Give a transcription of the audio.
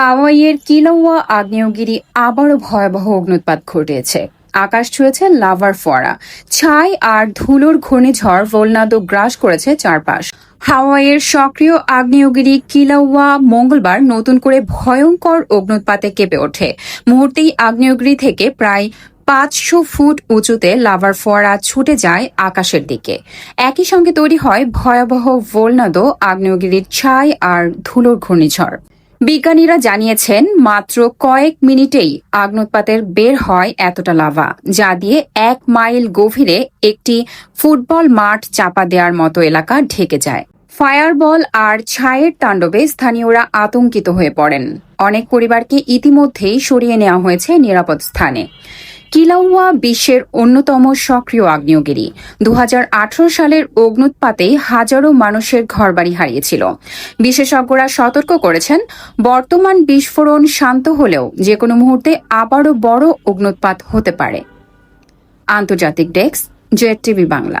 হাওয়াইয়ের কিলাওয়া আগ্নেয়গিরি আবারও ভয়াবহ অগ্নুৎপাত ঘটিয়েছে। আকাশ ছুঁয়েছে লাভার ফোয়ারা। ছাই আর ধুলোর ঘূর্ণিঝড় ভোলনাদো গ্রাস করেছে চারপাশ। হাওয়াইয়ের সক্রিয় আগ্নেয়গিরি কিলাওয়া মঙ্গলবার নতুন করে ভয়ঙ্কর অগ্নুৎপাতে কেঁপে ওঠে। মুহূর্তেই আগ্নেয়গিরি থেকে প্রায় পাঁচশো ফুট উঁচুতে লাভার ফোয়ারা ছুটে যায় আকাশের দিকে। একই সঙ্গে তৈরি হয় ভয়াবহ ভোলনাদো আগ্নেয়গিরির ছাই আর ধুলোর ঘূর্ণিঝড়। বিজ্ঞানীরা জানিয়েছেন, মাত্র কয়েক মিনিটেই আগ্নোৎপাতের বের হয় এতটা লাভা, যা দিয়ে এক মাইল গভীরে একটি ফুটবল মাঠ চাপা দেওয়ার মতো এলাকা ঢেকে যায়। ফায়ারবল আর ছায়ের তাণ্ডবে স্থানীয়রা আতঙ্কিত হয়ে পড়েন। অনেক পরিবারকে ইতিমধ্যেই সরিয়ে নেওয়া হয়েছে নিরাপদ স্থানে। কিলাউয়া বিশ্বের অন্যতম সক্রিয় আগ্নেয়গিরি। দু হাজার আঠেরো সালের অগ্নুৎপাতে হাজারো মানুষের ঘরবাড়ি হারিয়েছিল। বিশেষজ্ঞরা সতর্ক করেছেন, বর্তমান বিস্ফোরণ শান্ত হলেও যে কোনো মুহূর্তে আবারও বড় অগ্নুৎপাত হতে পারে। আন্তর্জাতিক ডেস্ক, জেড টিভি বাংলা।